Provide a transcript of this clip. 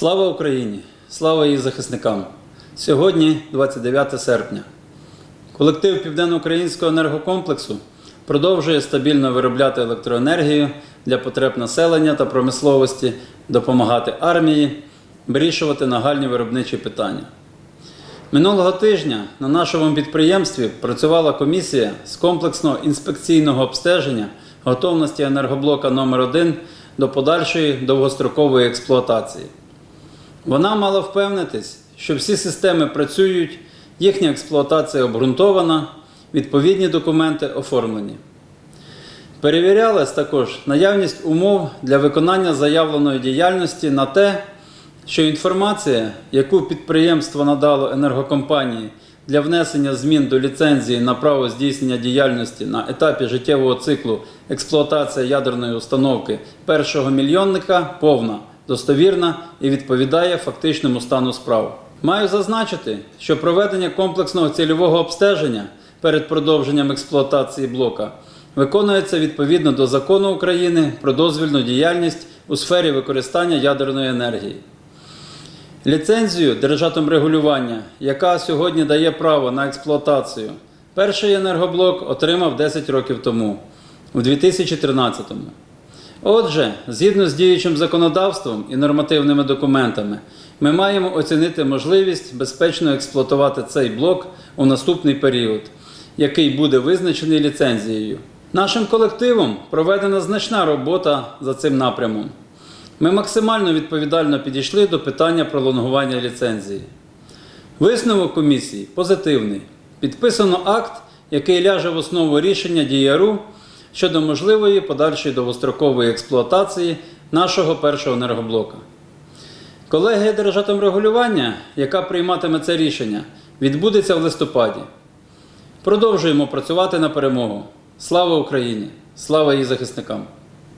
Слава Україні! Слава її захисникам! Сьогодні 29 серпня. Колектив Південноукраїнського енергокомплексу продовжує стабільно виробляти електроенергію для потреб населення та промисловості, допомагати армії, вирішувати нагальні виробничі питання. Минулого тижня на нашому підприємстві працювала комісія з комплексного інспекційного обстеження готовності енергоблока номер 1 до подальшої довгострокової експлуатації. Вона мала впевнитись, що всі системи працюють, їхня експлуатація обґрунтована, відповідні документи оформлені. Перевірялась також наявність умов для виконання заявленої діяльності на те, що інформація, яку підприємство надало енергокомпанії для внесення змін до ліцензії на право здійснення діяльності на етапі життєвого циклу експлуатація ядерної установки першого мільйонника повна, достовірна і відповідає фактичному стану справ. Маю зазначити, що проведення комплексного цільового обстеження перед продовженням експлуатації блока виконується відповідно до закону України про дозвільну діяльність у сфері використання ядерної енергії. Ліцензію держатом регулювання, яка сьогодні дає право на експлуатацію, перший енергоблок отримав 10 років тому, у 2013-му. Отже, згідно з діючим законодавством і нормативними документами, ми маємо оцінити можливість безпечно експлуатувати цей блок у наступний період, який буде визначений ліцензією. Нашим колективом проведена значна робота за цим напрямом. Ми максимально відповідально підійшли до питання пролонгування ліцензії. Висновок комісії позитивний. Підписано акт, який ляже в основу рішення ДІЯРУ щодо можливої подальшої довгострокової експлуатації нашого першого енергоблока. Колегія Держатомрегулювання, яка прийматиме це рішення, відбудеться в листопаді. Продовжуємо працювати на перемогу. Слава Україні! Слава її захисникам!